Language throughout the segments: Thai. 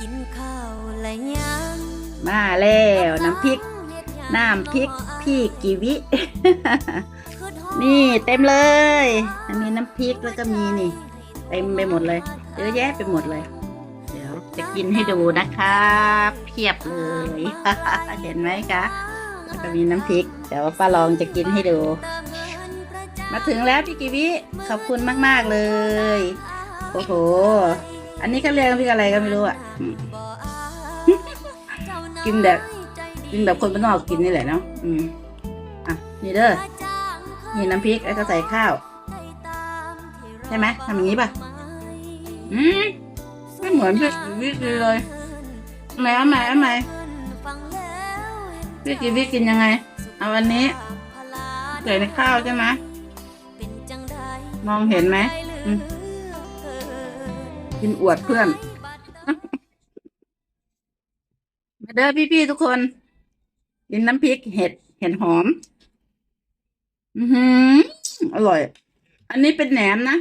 กินข้าวและยังมาแล้วน้ำพริก น้ำพริกพี่กีวิ นี่เต็มเลยมีน้ำพริกแล้วก็มีนี่ เต็มไปหมดเลยเยอะแยะไปหมดเลย เดี๋ยวจะกินให้ดูนะครับเพียบเลยเห็นไหมคะแล้วก็มีน้ำพริกเดี๋ยวป้าลองจะกินให้ดู มาถึงแล้วพี่กีวิขอบคุณมาก ๆเลย โอ้โห อันนี้เขาเรียกน้ำพริกอะไรก็ไม่รู้อะอืมกินแบบกินแบบคนบ้านนอกกินนี่แหละเนาะอืมอะนี่เด้อมีน้ำพริกแล้วก็ใส่ข้าวใช่ไหมทำอย่างนี้ป่ะอืมไม่เหมือนพี่กีวิกินเลยแหม่แหม่แหม่พี่กีวิกินยังไงเอาวันนี้ใส่ในข้าวใช่ไหมมองเห็นไหมอืม กินอวดเพื่อน มาเด้อพี่ๆทุกคน กินน้ำพริกเห็ดเห็ดหอม อือหือ อร่อย อันนี้เป็นแหนมนะ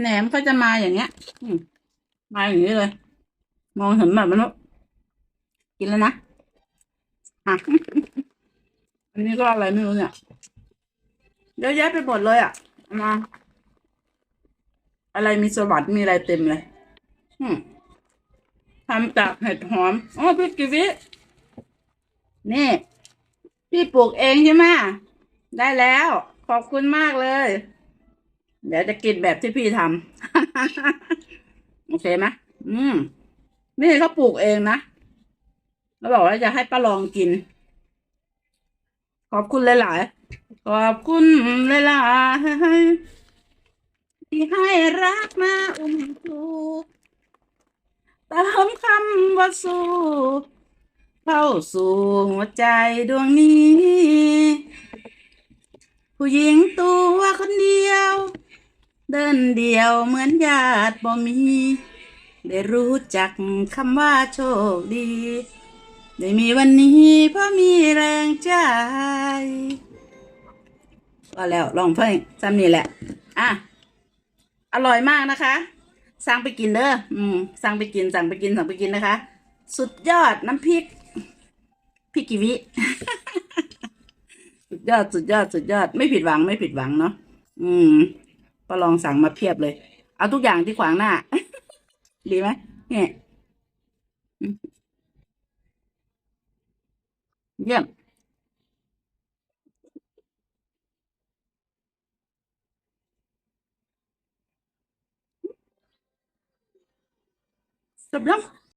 แหนมก็จะมาอย่างเงี้ยมาอย่างนี้เลย มองเห็นแบบมันกินแล้วนะอะอันนี้ก็อะไรไม่รู้เนี่ยเยอะแยะไปหมดเลยอะมา อะไรมีสวัสดิ์มีอะไรเต็มเลยทำจากเห็ดหอมอ๋อพี่กิวินี่พี่ปลูกเองใช่ไหมได้แล้ว ขอบคุณมากเลย เดี๋ยวจะกินแบบที่พี่ทำโอเคไหมอืม นี่เขาปลูกเองนะแล้วบอกว่าจะให้ป้าลองกิน ขอบคุณหลาย ๆ ขอบคุณหลายๆ ที่ให้รักมาอุ้มชูเติมคำว่าสู้เข้าสู่หัวใจดวงนี้ ผู้หญิงตัวคนเดียว เดินเดียวเหมือนญาติบ่มี ได้รู้จักคำว่าโชคดี ได้มีวันนี้เพราะมีแรงใจก็แล้วลองเพลงซ้ำนี่แหละ อะ ร่อยมากนะคะ สั่งไปกินเด้ออืมสั่งไปกินสั่งไปกินสั่งไปกินนะคะ สุดยอดน้ำพริกพริกกิวิ สุดยอดสุดยอดสุดยอด ไม่ผิดหวังไม่ผิดหวังเนาะอืมก็ลองสั่งมาเพียบเลย เอาทุกอย่างที่ขวางหน้า ดีไหมเนี่ยเยี่ยม Tá bom?